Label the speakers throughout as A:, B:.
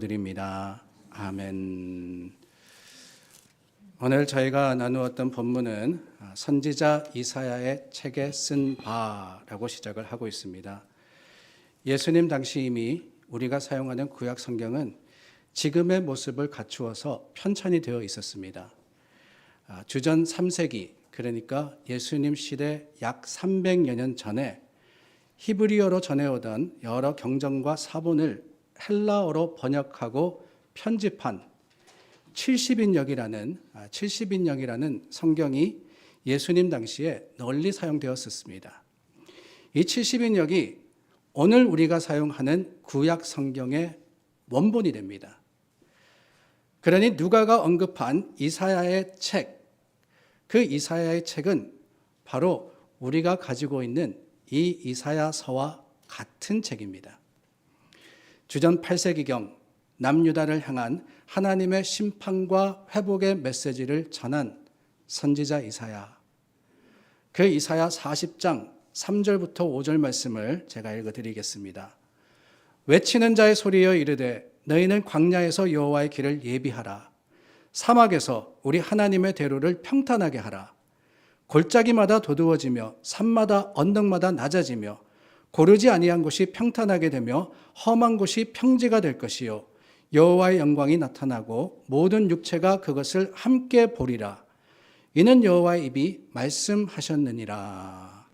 A: 드립니다. 아멘. 오늘 저희가 나누었던 본문은 선지자 이사야의 책에 쓴 바라고 시작을 하고 있습니다. 예수님 당시 이미 우리가 사용하는 구약 성경은 지금의 모습을 갖추어서 편찬이 되어 있었습니다. 아, 주전 3세기 그러니까 예수님 시대 약 300여 년 전에 히브리어로 전해오던 여러 경전과 사본을 헬라어로 번역하고 편집한 70인역이라는 70인역이라는 성경이 예수님 당시에 널리 사용되었었습니다. 이 70인역이 오늘 우리가 사용하는 구약 성경의 원본이 됩니다. 그러니 누가가 언급한 이사야의 책, 그 이사야의 책은 바로 우리가 가지고 있는 이 이사야서와 같은 책입니다. 주전 8세기경 남유다를 향한 하나님의 심판과 회복의 메시지를 전한 선지자 이사야. 그 이사야 40장 3절부터 5절 말씀을 제가 읽어 드리겠습니다. 외치는 자의 소리여 이르되 너희는 광야에서 여호와의 길을 예비하라. 사막에서 우리 하나님의 대로를 평탄하게 하라. 골짜기마다 도두어지며 산마다 언덕마다 낮아지며 고르지 아니한 곳이 평탄하게 되며 험한 곳이 평지가 될 것이요 여호와의 영광이 나타나고 모든 육체가 그것을 함께 보리라. 이는 여호와의 입이 말씀하셨느니라.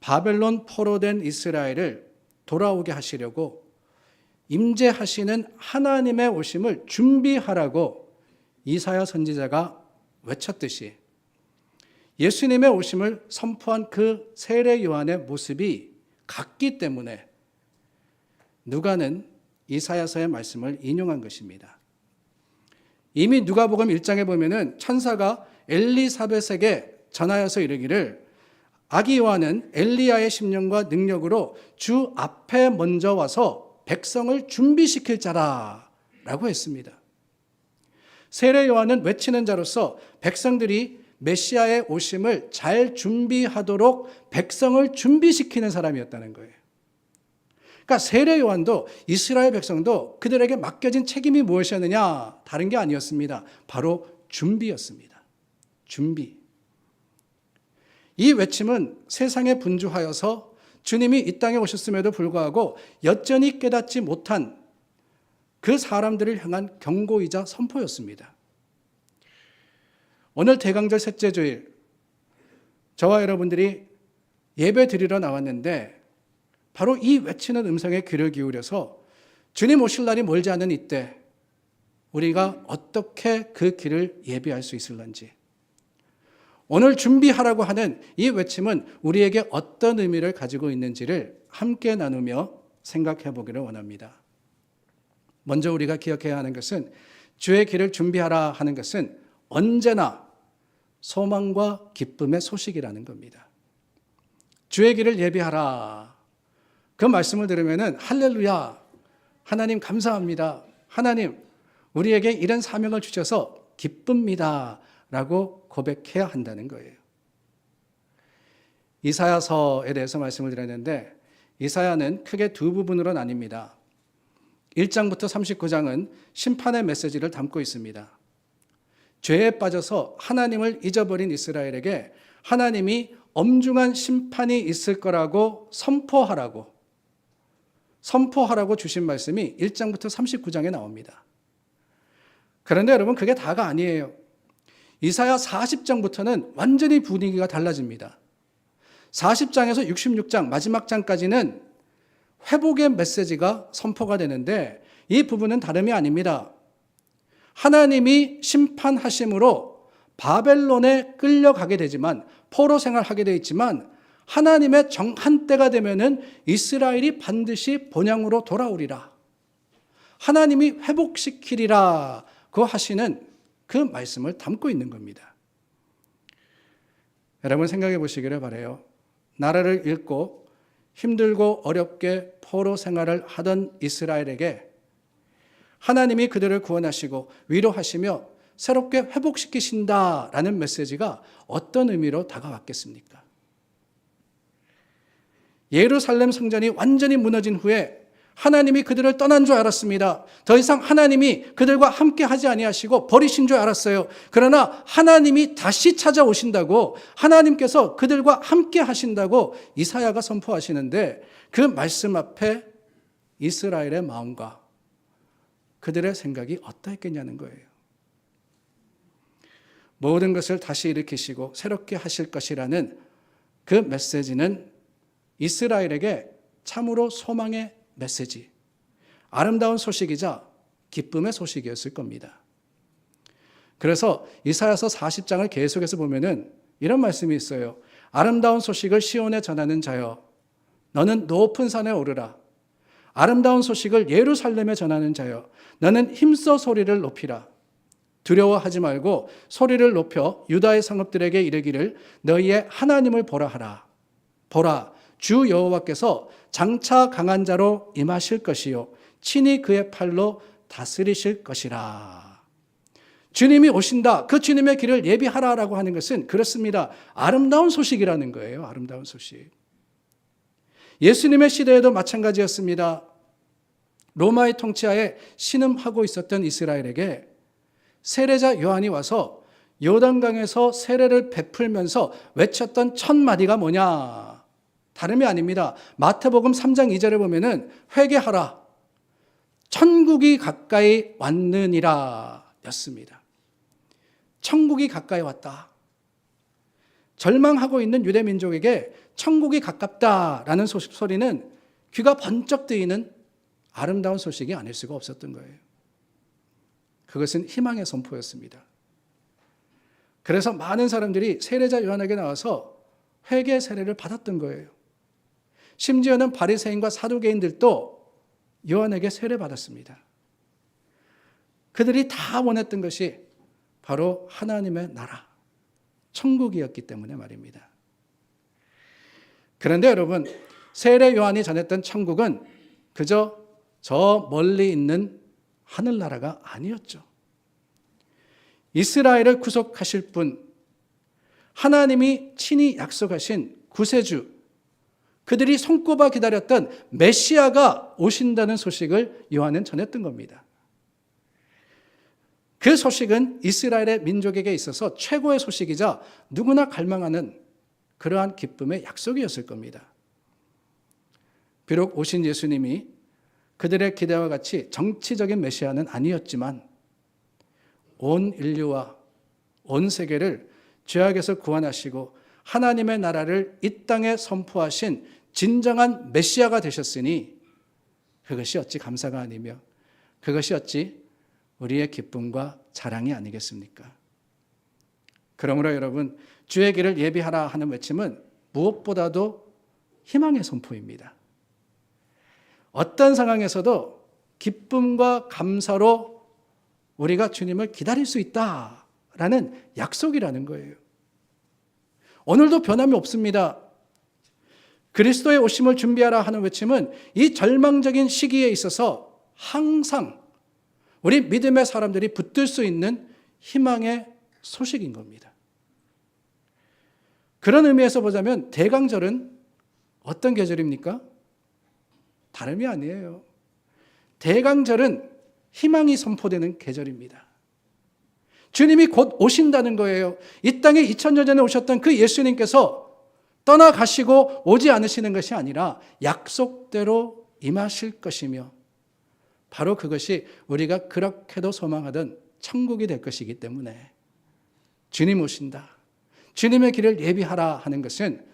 A: 바벨론 포로된 이스라엘을 돌아오게 하시려고 임재하시는 하나님의 오심을 준비하라고 이사야 선지자가 외쳤듯이 예수님의 오심을 선포한 그 세례 요한의 모습이 같기 때문에 누가는 이사야서의 말씀을 인용한 것입니다. 이미 누가복음 1장에 보면은 천사가 엘리사벳에게 전하여서 이르기를 아기 요한은 엘리야의 심령과 능력으로 주 앞에 먼저 와서 백성을 준비시킬 자라라고 했습니다. 세례 요한은 외치는 자로서 백성들이 메시아의 오심을 잘 준비하도록 백성을 준비시키는 사람이었다는 거예요. 그러니까 세례 요한도 이스라엘 백성도 그들에게 맡겨진 책임이 무엇이었느냐? 다른 게 아니었습니다. 바로 준비였습니다. 준비. 이 외침은 세상에 분주하여서 주님이 이 땅에 오셨음에도 불구하고 여전히 깨닫지 못한 그 사람들을 향한 경고이자 선포였습니다. 오늘 대강절 셋째 주일 저와 여러분들이 예배 드리러 나왔는데 바로 이 외치는 음성에 귀를 기울여서 주님 오실 날이 멀지 않은 이때 우리가 어떻게 그 길을 예비할 수 있을런지 오늘 준비하라고 하는 이 외침은 우리에게 어떤 의미를 가지고 있는지를 함께 나누며 생각해 보기를 원합니다. 먼저 우리가 기억해야 하는 것은 주의 길을 준비하라 하는 것은 언제나 소망과 기쁨의 소식이라는 겁니다. 주의 길을 예비하라. 그 말씀을 들으면은 할렐루야. 하나님 감사합니다. 하나님 우리에게 이런 사명을 주셔서 기쁩니다. 라고 고백해야 한다는 거예요. 이사야서에 대해서 말씀을 드렸는데 이사야는 크게 두 부분으로 나뉩니다. 1장부터 39장은 심판의 메시지를 담고 있습니다. 죄에 빠져서 하나님을 잊어버린 이스라엘에게 하나님이 엄중한 심판이 있을 거라고 선포하라고 선포하라고 주신 말씀이 1장부터 39장에 나옵니다. 그런데 여러분 그게 다가 아니에요. 이사야 40장부터는 완전히 분위기가 달라집니다. 40장에서 66장 마지막 장까지는 회복의 메시지가 선포가 되는데 이 부분은 다름이 아닙니다. 하나님이 심판하심으로 바벨론에 끌려가게 되지만 포로 생활하게 되어 있지만 하나님의 정한 때가 되면은 이스라엘이 반드시 본향으로 돌아오리라. 하나님이 회복시키리라. 그 하시는 그 말씀을 담고 있는 겁니다. 여러분 생각해 보시기를 바래요. 나라를 잃고 힘들고 어렵게 포로 생활을 하던 이스라엘에게 하나님이 그들을 구원하시고 위로하시며 새롭게 회복시키신다라는 메시지가 어떤 의미로 다가왔겠습니까? 예루살렘 성전이 완전히 무너진 후에 하나님이 그들을 떠난 줄 알았습니다. 더 이상 하나님이 그들과 함께 하지 아니하시고 버리신 줄 알았어요. 그러나 하나님이 다시 찾아오신다고 하나님께서 그들과 함께 하신다고 이사야가 선포하시는데 그 말씀 앞에 이스라엘의 마음과 그들의 생각이 어떠했겠냐는 거예요. 모든 것을 다시 일으키시고 새롭게 하실 것이라는 그 메시지는 이스라엘에게 참으로 소망의 메시지, 아름다운 소식이자 기쁨의 소식이었을 겁니다. 그래서 이사야서 40장을 계속해서 보면은 이런 말씀이 있어요. 아름다운 소식을 시온에 전하는 자여, 너는 높은 산에 오르라. 아름다운 소식을 예루살렘에 전하는 자여, 너는 힘써 소리를 높이라. 두려워하지 말고 소리를 높여 유다의 성읍들에게 이르기를 너희의 하나님을 보라 하라. 보라, 주 여호와께서 장차 강한 자로 임하실 것이요 친히 그의 팔로 다스리실 것이라. 주님이 오신다. 그 주님의 길을 예비하라라고 하는 것은 그렇습니다. 아름다운 소식이라는 거예요. 아름다운 소식. 예수님의 시대에도 마찬가지였습니다. 로마의 통치하에 신음하고 있었던 이스라엘에게 세례자 요한이 와서 요단강에서 세례를 베풀면서 외쳤던 첫 마디가 뭐냐? 다름이 아닙니다. 마태복음 3장 2절에 보면은 회개하라. 천국이 가까이 왔느니라 였습니다. 천국이 가까이 왔다. 절망하고 있는 유대 민족에게 천국이 가깝다라는 소식 소리는 귀가 번쩍 뜨이는 아름다운 소식이 아닐 수가 없었던 거예요. 그것은 희망의 선포였습니다. 그래서 많은 사람들이 세례자 요한에게 나와서 회개 세례를 받았던 거예요. 심지어는 바리새인과 사두개인들도 요한에게 세례 받았습니다. 그들이 다 원했던 것이 바로 하나님의 나라, 천국이었기 때문에 말입니다. 그런데 여러분, 세례 요한이 전했던 천국은 그저 저 멀리 있는 하늘나라가 아니었죠. 이스라엘을 구속하실 분, 하나님이 친히 약속하신 구세주, 그들이 손꼽아 기다렸던 메시아가 오신다는 소식을 요한은 전했던 겁니다. 그 소식은 이스라엘의 민족에게 있어서 최고의 소식이자 누구나 갈망하는 그러한 기쁨의 약속이었을 겁니다. 비록 오신 예수님이 그들의 기대와 같이 정치적인 메시아는 아니었지만 온 인류와 온 세계를 죄악에서 구원하시고 하나님의 나라를 이 땅에 선포하신 진정한 메시아가 되셨으니 그것이 어찌 감사가 아니며 그것이 어찌 우리의 기쁨과 자랑이 아니겠습니까? 그러므로 여러분 주의 길을 예비하라 하는 외침은 무엇보다도 희망의 선포입니다. 어떤 상황에서도 기쁨과 감사로 우리가 주님을 기다릴 수 있다라는 약속이라는 거예요. 오늘도 변함이 없습니다. 그리스도의 오심을 준비하라 하는 외침은 이 절망적인 시기에 있어서 항상 우리 믿음의 사람들이 붙들 수 있는 희망의 소식인 겁니다. 그런 의미에서 보자면 대강절은 어떤 계절입니까? 다름이 아니에요. 대강절은 희망이 선포되는 계절입니다. 주님이 곧 오신다는 거예요. 이 땅에 2000년 전에 오셨던 그 예수님께서 떠나가시고 오지 않으시는 것이 아니라 약속대로 임하실 것이며 바로 그것이 우리가 그렇게도 소망하던 천국이 될 것이기 때문에 주님 오신다. 주님의 길을 예비하라 하는 것은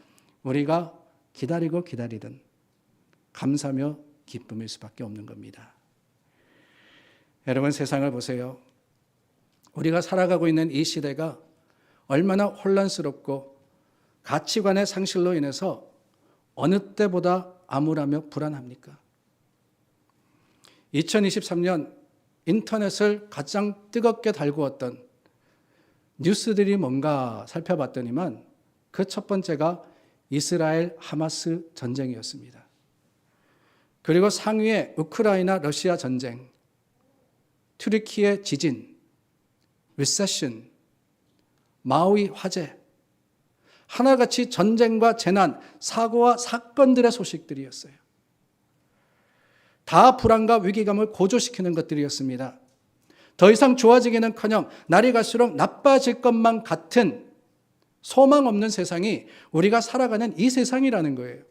A: 우리가 기다리고 기다리든 감사며 기쁨일 수밖에 없는 겁니다. 여러분 세상을 보세요. 우리가 살아가고 있는 이 시대가 얼마나 혼란스럽고 가치관의 상실로 인해서 어느 때보다 암울하며 불안합니까? 2023년 인터넷을 가장 뜨겁게 달구었던 뉴스들이 뭔가 살펴봤더니만 그 첫 번째가 이스라엘 하마스 전쟁이었습니다. 그리고 상위에 우크라이나 러시아 전쟁, 튀르키의 지진, 리세션, 마우이 화재, 하나같이 전쟁과 재난, 사고와 사건들의 소식들이었어요. 다 불안과 위기감을 고조시키는 것들이었습니다. 더 이상 좋아지기는 커녕 날이 갈수록 나빠질 것만 같은 소망 없는 세상이 우리가 살아가는 이 세상이라는 거예요.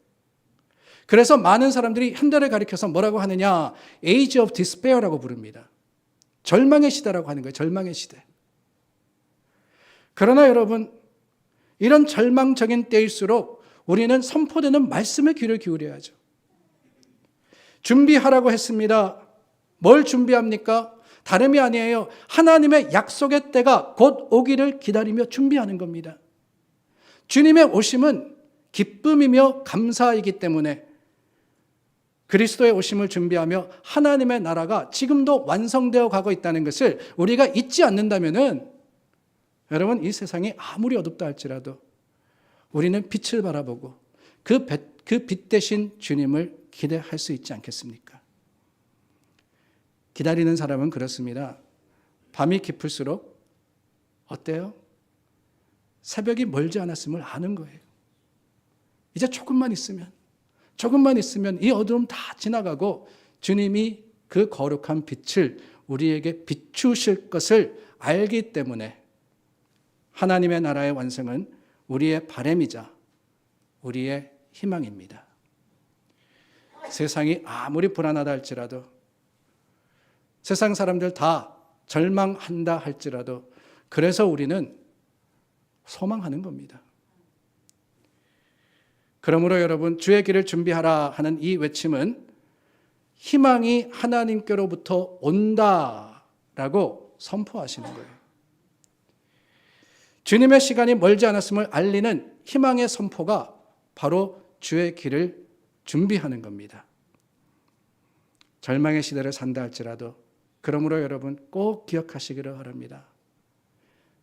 A: 그래서 많은 사람들이 현대를 가리켜서 뭐라고 하느냐? Age of Despair라고 부릅니다. 절망의 시대라고 하는 거예요. 절망의 시대. 그러나 여러분, 이런 절망적인 때일수록 우리는 선포되는 말씀에 귀를 기울여야죠. 준비하라고 했습니다. 뭘 준비합니까? 다름이 아니에요. 하나님의 약속의 때가 곧 오기를 기다리며 준비하는 겁니다. 주님의 오심은 기쁨이며 감사이기 때문에 그리스도의 오심을 준비하며 하나님의 나라가 지금도 완성되어 가고 있다는 것을 우리가 잊지 않는다면은 여러분 이 세상이 아무리 어둡다 할지라도 우리는 빛을 바라보고 그 빛 대신 주님을 기대할 수 있지 않겠습니까? 기다리는 사람은 그렇습니다. 밤이 깊을수록 어때요? 새벽이 멀지 않았음을 아는 거예요. 이제 조금만 있으면, 조금만 있으면 이 어두움 다 지나가고 주님이 그 거룩한 빛을 우리에게 비추실 것을 알기 때문에 하나님의 나라의 완성은 우리의 바램이자 우리의 희망입니다. 세상이 아무리 불안하다 할지라도 세상 사람들 다 절망한다 할지라도 그래서 우리는 소망하는 겁니다. 그러므로 여러분 주의 길을 준비하라 하는 이 외침은 희망이 하나님께로부터 온다라고 선포하시는 거예요. 주님의 시간이 멀지 않았음을 알리는 희망의 선포가 바로 주의 길을 준비하는 겁니다. 절망의 시대를 산다 할지라도 그러므로 여러분 꼭 기억하시기를 바랍니다.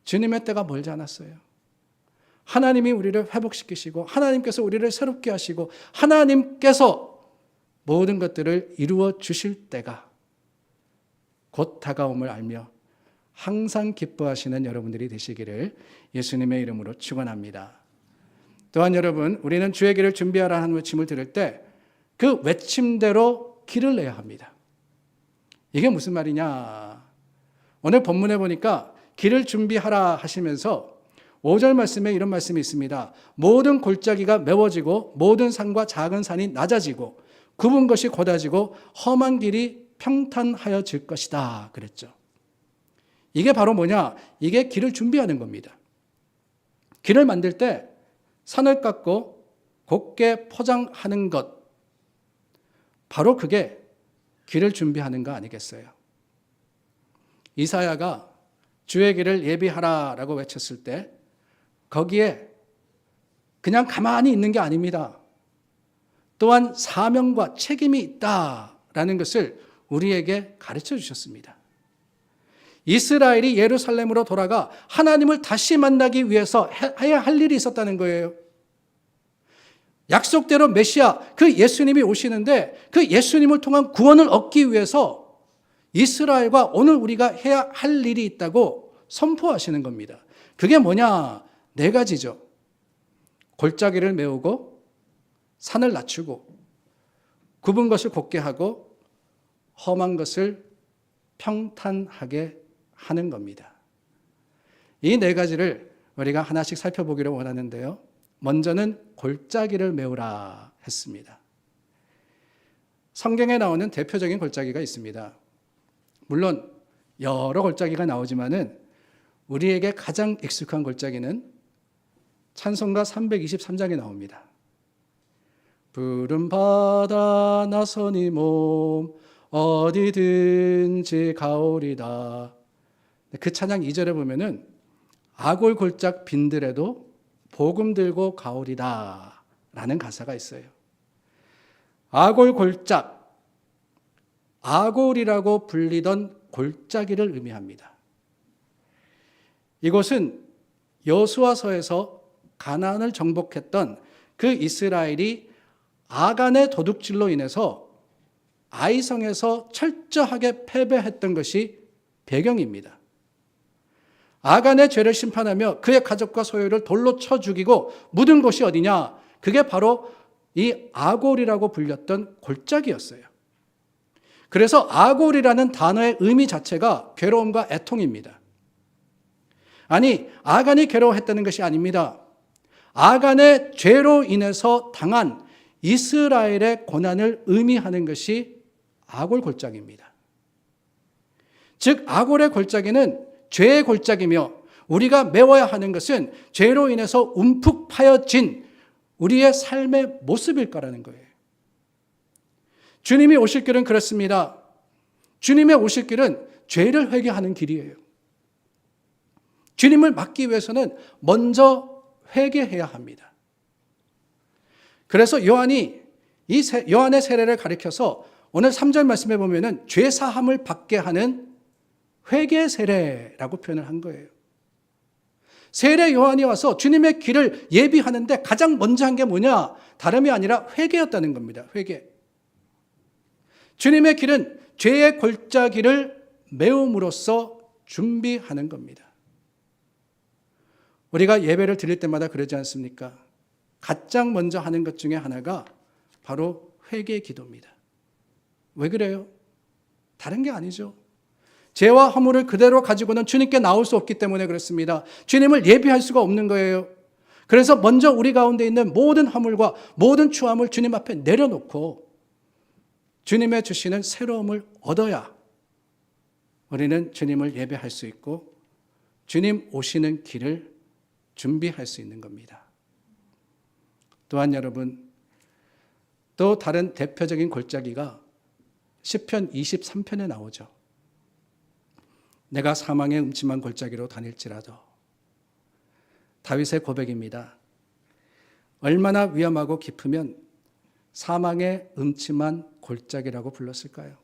A: 주님의 때가 멀지 않았어요. 하나님이 우리를 회복시키시고 하나님께서 우리를 새롭게 하시고 하나님께서 모든 것들을 이루어 주실 때가 곧 다가옴을 알며 항상 기뻐하시는 여러분들이 되시기를 예수님의 이름으로 축원합니다. 또한 여러분, 우리는 주의 길을 준비하라 하는 외침을 들을 때 그 외침대로 길을 내야 합니다. 이게 무슨 말이냐? 오늘 본문에 보니까 길을 준비하라 하시면서 5절 말씀에 이런 말씀이 있습니다. 모든 골짜기가 메워지고 모든 산과 작은 산이 낮아지고 굽은 것이 곧아지고 험한 길이 평탄하여질 것이다. 그랬죠. 이게 바로 뭐냐? 이게 길을 준비하는 겁니다. 길을 만들 때 산을 깎고 곱게 포장하는 것. 바로 그게 길을 준비하는 거 아니겠어요? 이사야가 주의 길을 예비하라 라고 외쳤을 때 거기에 그냥 가만히 있는 게 아닙니다. 또한 사명과 책임이 있다 라는 것을 우리에게 가르쳐 주셨습니다. 이스라엘이 예루살렘으로 돌아가 하나님을 다시 만나기 위해서 해야 할 일이 있었다는 거예요. 약속대로 메시아, 그 예수님이 오시는데 그 예수님을 통한 구원을 얻기 위해서 이스라엘과 오늘 우리가 해야 할 일이 있다고 선포하시는 겁니다. 그게 뭐냐? 네 가지죠. 골짜기를 메우고 산을 낮추고 굽은 것을 곱게 하고 험한 것을 평탄하게 하는 겁니다. 이 네 가지를 우리가 하나씩 살펴보기를 원하는데요. 먼저는 골짜기를 메우라 했습니다. 성경에 나오는 대표적인 골짜기가 있습니다. 물론 여러 골짜기가 나오지만은 우리에게 가장 익숙한 골짜기는 찬송가 323장에 나옵니다. 푸른 바다 나선이 몸 어디든지 가오리다. 그 찬양 2절에 보면은 아골 골짝 빈들에도 복음 들고 가오리다 라는 가사가 있어요. 아골 골짝, 아골이라고 불리던 골짜기를 의미합니다. 이곳은 여수와서에서 가나안을 정복했던 그 이스라엘이 아간의 도둑질로 인해서 아이성에서 철저하게 패배했던 것이 배경입니다. 아간의 죄를 심판하며 그의 가족과 소유를 돌로 쳐 죽이고 묻은 곳이 어디냐? 그게 바로 이 아골이라고 불렸던 골짜기였어요. 그래서 아골이라는 단어의 의미 자체가 괴로움과 애통입니다. 아니, 아간이 괴로워했다는 것이 아닙니다. 아간의 죄로 인해서 당한 이스라엘의 고난을 의미하는 것이 아골 골짜기입니다. 즉, 아골의 골짜기는 죄의 골짜기며 우리가 메워야 하는 것은 죄로 인해서 움푹 파여진 우리의 삶의 모습일 거라는 거예요. 주님이 오실 길은 그렇습니다. 주님의 오실 길은 죄를 회개하는 길이에요. 주님을 맞기 위해서는 먼저 회개해야 합니다. 그래서 요한이 이 세, 요한의 세례를 가리켜서 오늘 3절 말씀에 보면은 죄 사함을 받게 하는 회개 세례라고 표현을 한 거예요. 세례 요한이 와서 주님의 길을 예비하는데 가장 먼저 한 게 뭐냐? 다름이 아니라 회개였다는 겁니다. 회개. 주님의 길은 죄의 골짜기를 메움으로써 준비하는 겁니다. 우리가 예배를 드릴 때마다 그러지 않습니까? 가장 먼저 하는 것 중에 하나가 바로 회개 기도입니다. 왜 그래요? 다른 게 아니죠. 죄와 허물을 그대로 가지고는 주님께 나올 수 없기 때문에 그렇습니다. 주님을 예비할 수가 없는 거예요. 그래서 먼저 우리 가운데 있는 모든 허물과 모든 추함을 주님 앞에 내려놓고 주님의 주시는 새로움을 얻어야 우리는 주님을 예배할 수 있고 주님 오시는 길을 준비할 수 있는 겁니다. 또한 여러분 또 다른 대표적인 골짜기가 시편 23편에 나오죠. 내가 사망의 음침한 골짜기로 다닐지라도 다윗의 고백입니다. 얼마나 위험하고 깊으면 사망의 음침한 골짜기라고 불렀을까요?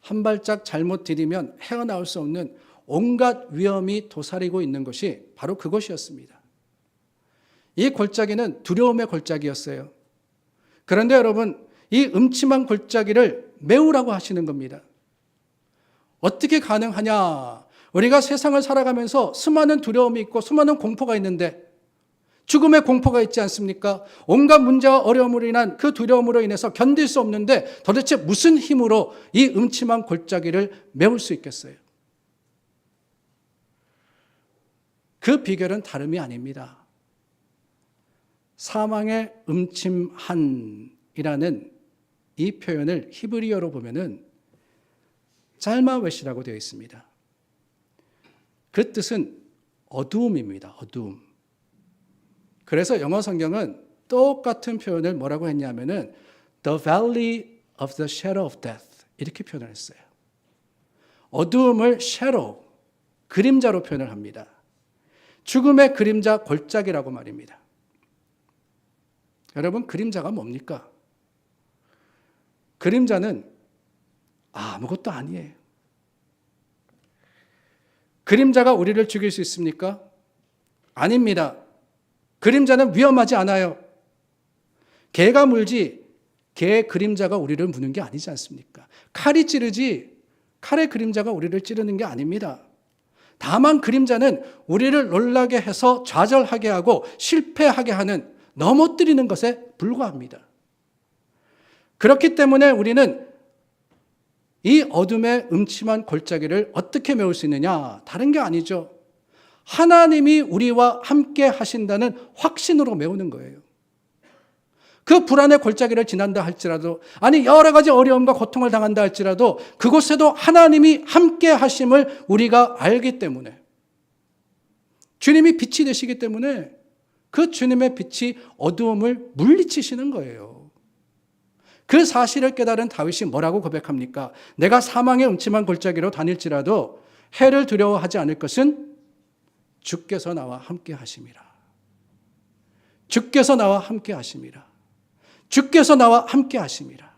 A: 한 발짝 잘못 디디면 헤어나올 수 없는 온갖 위험이 도사리고 있는 것이 바로 그것이었습니다. 이 골짜기는 두려움의 골짜기였어요. 그런데 여러분, 이 음침한 골짜기를 메우라고 하시는 겁니다. 어떻게 가능하냐? 우리가 세상을 살아가면서 수많은 두려움이 있고 수많은 공포가 있는데 죽음의 공포가 있지 않습니까? 온갖 문제와 어려움으로 인한 그 두려움으로 인해서 견딜 수 없는데 도대체 무슨 힘으로 이 음침한 골짜기를 메울 수 있겠어요? 그 비결은 다름이 아닙니다. 사망의 음침한이라는 이 표현을 히브리어로 보면은 짤마웨시라고 되어 있습니다. 그 뜻은 어두움입니다. 어두움. 그래서 영어 성경은 똑같은 표현을 뭐라고 했냐면은 the valley of the shadow of death 이렇게 표현을 했어요. 어두움을 shadow 그림자로 표현을 합니다. 죽음의 그림자 골짜기라고 말입니다. 여러분 그림자가 뭡니까? 그림자는 아무것도 아니에요. 그림자가 우리를 죽일 수 있습니까? 아닙니다. 그림자는 위험하지 않아요. 개가 물지 개 그림자가 우리를 무는 게 아니지 않습니까? 칼이 찌르지 칼의 그림자가 우리를 찌르는 게 아닙니다. 다만 그림자는 우리를 놀라게 해서 좌절하게 하고 실패하게 하는 넘어뜨리는 것에 불과합니다. 그렇기 때문에 우리는 이 어둠의 음침한 골짜기를 어떻게 메울 수 있느냐? 다른 게 아니죠. 하나님이 우리와 함께 하신다는 확신으로 메우는 거예요. 그 불안의 골짜기를 지난다 할지라도, 아니, 여러 가지 어려움과 고통을 당한다 할지라도, 그곳에도 하나님이 함께 하심을 우리가 알기 때문에, 주님이 빛이 되시기 때문에, 그 주님의 빛이 어두움을 물리치시는 거예요. 그 사실을 깨달은 다윗이 뭐라고 고백합니까? 내가 사망의 음침한 골짜기로 다닐지라도 해를 두려워하지 않을 것은 주께서 나와 함께 하심이라. 주께서 나와 함께 하심이라. 주께서 나와 함께 하심이라.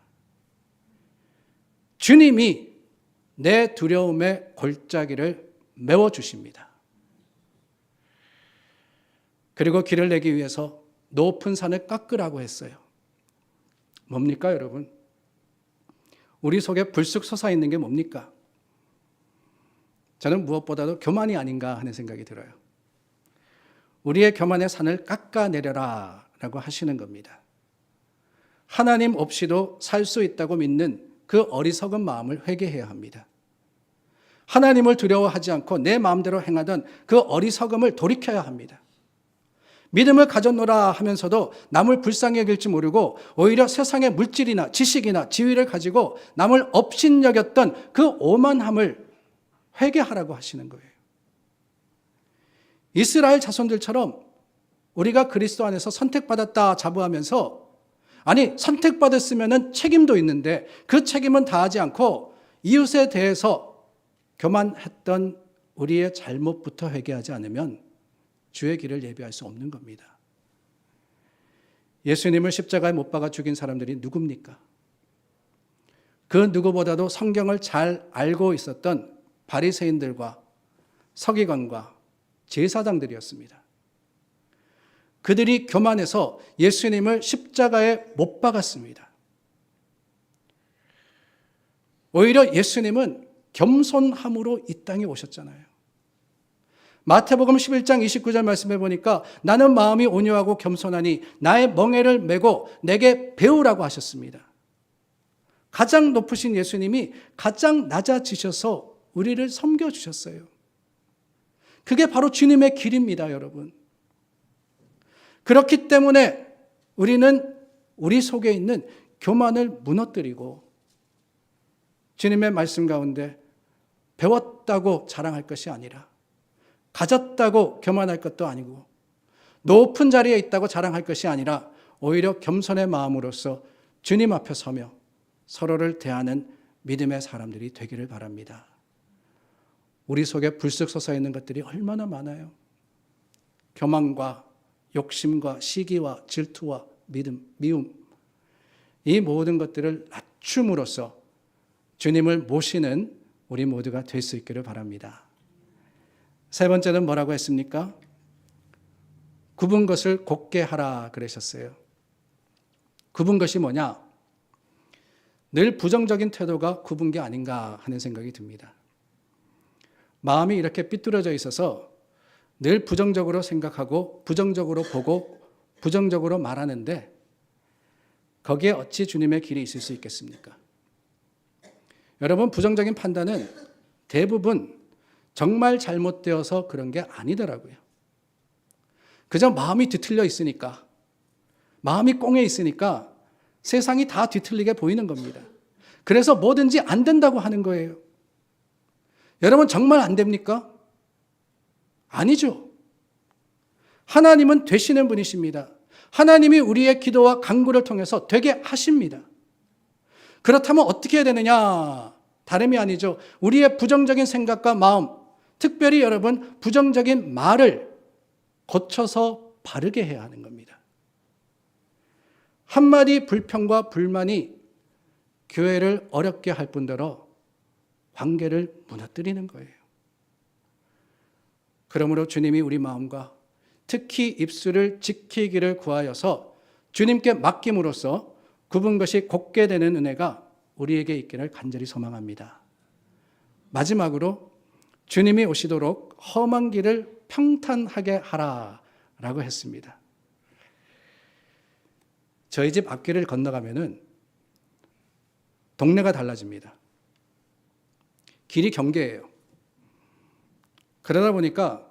A: 주님이 내 두려움의 골짜기를 메워 주십니다. 그리고 길을 내기 위해서 높은 산을 깎으라고 했어요. 뭡니까, 여러분? 우리 속에 불쑥 솟아 있는 게 뭡니까? 저는 무엇보다도 교만이 아닌가 하는 생각이 들어요. 우리의 교만의 산을 깎아내려라 라고 하시는 겁니다. 하나님 없이도 살 수 있다고 믿는 그 어리석은 마음을 회개해야 합니다. 하나님을 두려워하지 않고 내 마음대로 행하던 그 어리석음을 돌이켜야 합니다. 믿음을 가졌노라 하면서도 남을 불쌍히 여길지 모르고 오히려 세상의 물질이나 지식이나 지위를 가지고 남을 업신여겼던 그 오만함을 회개하라고 하시는 거예요. 이스라엘 자손들처럼 우리가 그리스도 안에서 선택받았다 자부하면서 아니 선택받았으면 책임도 있는데 그 책임은 다하지 않고 이웃에 대해서 교만했던 우리의 잘못부터 회개하지 않으면 주의 길을 예비할 수 없는 겁니다. 예수님을 십자가에 못 박아 죽인 사람들이 누굽니까? 그 누구보다도 성경을 잘 알고 있었던 바리새인들과 서기관과 제사장들이었습니다. 그들이 교만해서 예수님을 십자가에 못 박았습니다. 오히려 예수님은 겸손함으로 이 땅에 오셨잖아요. 마태복음 11장 29절 말씀해 보니까 나는 마음이 온유하고 겸손하니 나의 멍에를 메고 내게 배우라고 하셨습니다. 가장 높으신 예수님이 가장 낮아지셔서 우리를 섬겨 주셨어요. 그게 바로 주님의 길입니다, 여러분. 그렇기 때문에 우리는 우리 속에 있는 교만을 무너뜨리고 주님의 말씀 가운데 배웠다고 자랑할 것이 아니라 가졌다고 교만할 것도 아니고 높은 자리에 있다고 자랑할 것이 아니라 오히려 겸손의 마음으로서 주님 앞에 서며 서로를 대하는 믿음의 사람들이 되기를 바랍니다. 우리 속에 불쑥 솟아 있는 것들이 얼마나 많아요. 교만과 욕심과 시기와 질투와 믿음, 미움 이 모든 것들을 낮춤으로써 주님을 모시는 우리 모두가 될 수 있기를 바랍니다. 세 번째는 뭐라고 했습니까? 굽은 것을 곱게 하라 그러셨어요. 굽은 것이 뭐냐? 늘 부정적인 태도가 굽은 게 아닌가 하는 생각이 듭니다. 마음이 이렇게 삐뚤어져 있어서 늘 부정적으로 생각하고 부정적으로 보고 부정적으로 말하는데 거기에 어찌 주님의 길이 있을 수 있겠습니까? 여러분, 부정적인 판단은 대부분 정말 잘못되어서 그런 게 아니더라고요. 그저 마음이 뒤틀려 있으니까, 마음이 꽁해 있으니까 세상이 다 뒤틀리게 보이는 겁니다. 그래서 뭐든지 안 된다고 하는 거예요. 여러분, 정말 안 됩니까? 아니죠. 하나님은 되시는 분이십니다. 하나님이 우리의 기도와 간구를 통해서 되게 하십니다. 그렇다면 어떻게 해야 되느냐? 다름이 아니죠. 우리의 부정적인 생각과 마음, 특별히 여러분, 부정적인 말을 고쳐서 바르게 해야 하는 겁니다. 한마디 불평과 불만이 교회를 어렵게 할 뿐더러 관계를 무너뜨리는 거예요. 그러므로 주님이 우리 마음과 특히 입술을 지키기를 구하여서 주님께 맡김으로써 굽은 것이 곱게 되는 은혜가 우리에게 있기를 간절히 소망합니다. 마지막으로 주님이 오시도록 험한 길을 평탄하게 하라 라고 했습니다. 저희 집 앞길을 건너가면은 동네가 달라집니다. 길이 경계예요. 그러다 보니까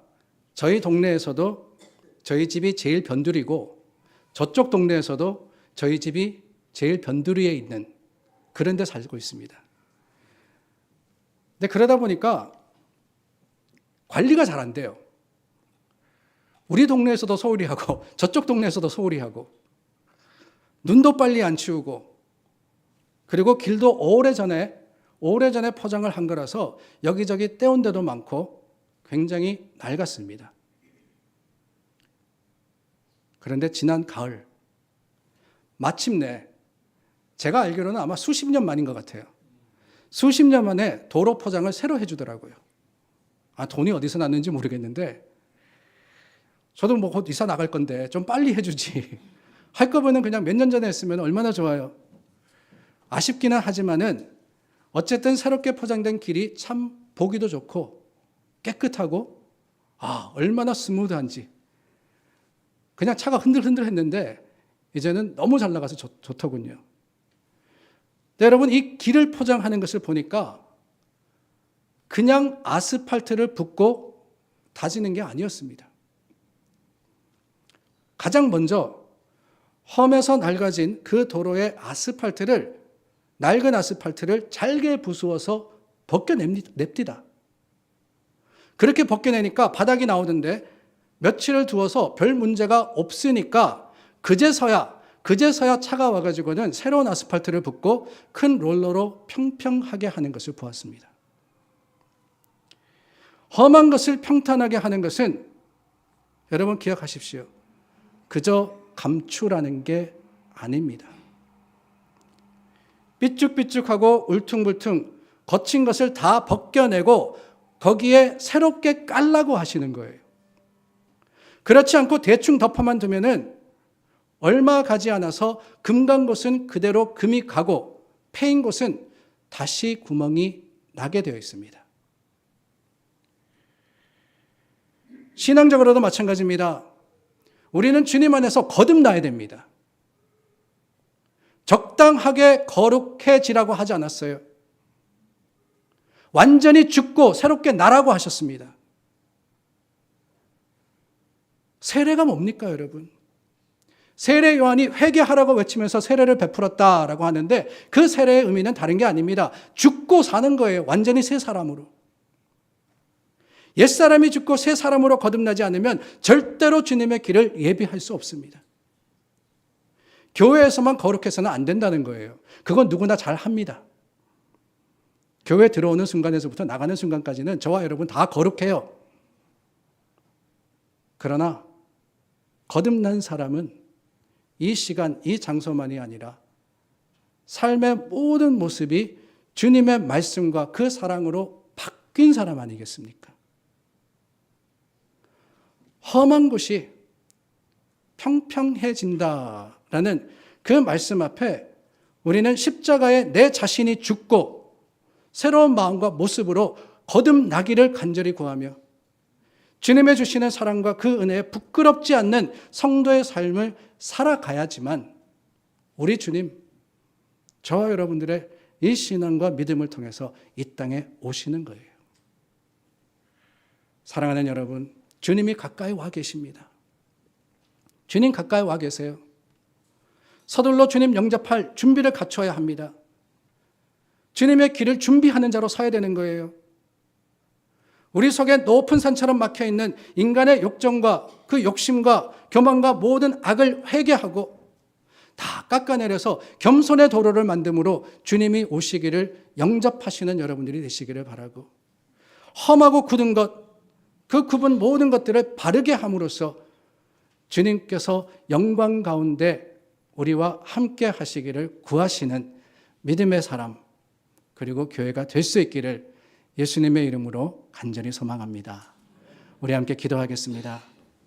A: 저희 동네에서도 저희 집이 제일 변두리고 저쪽 동네에서도 저희 집이 제일 변두리에 있는 그런 데 살고 있습니다. 근데 그러다 보니까 관리가 잘 안 돼요. 우리 동네에서도 소홀히 하고 저쪽 동네에서도 소홀히 하고 눈도 빨리 안 치우고 그리고 길도 오래전에 오래전에 포장을 한 거라서 여기저기 떼온 데도 많고 굉장히 낡았습니다. 그런데 지난 가을, 마침내 제가 알기로는 아마 수십 년 만인 것 같아요. 수십 년 만에 도로 포장을 새로 해주더라고요. 아, 돈이 어디서 났는지 모르겠는데, 저도 뭐 곧 이사 나갈 건데 좀 빨리 해주지. 할 거면은 그냥 몇 년 전에 했으면 얼마나 좋아요. 아쉽기는 하지만은 어쨌든 새롭게 포장된 길이 참 보기도 좋고 깨끗하고 아 얼마나 스무드한지 그냥 차가 흔들흔들 했는데 이제는 너무 잘 나가서 좋, 좋더군요. 네, 여러분 이 길을 포장하는 것을 보니까 그냥 아스팔트를 붓고 다지는 게 아니었습니다. 가장 먼저 험에서 낡아진 그 도로의 아스팔트를 낡은 아스팔트를 잘게 부수어서 벗겨냅니다. 그렇게 벗겨내니까 바닥이 나오는데 며칠을 두어서 별 문제가 없으니까 그제서야 그제서야 차가 와가지고는 새로운 아스팔트를 붓고 큰 롤러로 평평하게 하는 것을 보았습니다. 험한 것을 평탄하게 하는 것은 여러분 기억하십시오. 그저 감추라는 게 아닙니다. 삐쭉삐쭉하고 울퉁불퉁 거친 것을 다 벗겨내고 거기에 새롭게 깔라고 하시는 거예요. 그렇지 않고 대충 덮어만 두면은 얼마 가지 않아서 금간 곳은 그대로 금이 가고 패인 곳은 다시 구멍이 나게 되어 있습니다. 신앙적으로도 마찬가지입니다. 우리는 주님 안에서 거듭나야 됩니다. 적당하게 거룩해지라고 하지 않았어요. 완전히 죽고 새롭게 나라고 하셨습니다. 세례가 뭡니까, 여러분? 세례 요한이 회개하라고 외치면서 세례를 베풀었다라고 하는데 그 세례의 의미는 다른 게 아닙니다. 죽고 사는 거예요. 완전히 새 사람으로. 옛사람이 죽고 새 사람으로 거듭나지 않으면 절대로 주님의 길을 예비할 수 없습니다. 교회에서만 거룩해서는 안 된다는 거예요. 그건 누구나 잘 합니다. 교회 들어오는 순간에서부터 나가는 순간까지는 저와 여러분 다 거룩해요. 그러나 거듭난 사람은 이 시간, 이 장소만이 아니라 삶의 모든 모습이 주님의 말씀과 그 사랑으로 바뀐 사람 아니겠습니까? 험한 곳이 평평해진다라는 그 말씀 앞에 우리는 십자가에 내 자신이 죽고 새로운 마음과 모습으로 거듭나기를 간절히 구하며 주님의 주시는 사랑과 그 은혜에 부끄럽지 않는 성도의 삶을 살아가야지만 우리 주님, 저와 여러분들의 이 신앙과 믿음을 통해서 이 땅에 오시는 거예요. 사랑하는 여러분, 주님이 가까이 와 계십니다. 주님 가까이 와 계세요. 서둘러 주님 영접할 준비를 갖춰야 합니다. 주님의 길을 준비하는 자로 서야 되는 거예요. 우리 속에 높은 산처럼 막혀 있는 인간의 욕정과 그 욕심과 교만과 모든 악을 회개하고 다 깎아내려서 겸손의 도로를 만듦으로 주님이 오시기를 영접하시는 여러분들이 되시기를 바라고 험하고 굳은 것, 그 굽은 모든 것들을 바르게 함으로써 주님께서 영광 가운데 우리와 함께 하시기를 구하시는 믿음의 사람, 그리고 교회가 될 수 있기를 예수님의 이름으로 간절히 소망합니다. 우리 함께 기도하겠습니다.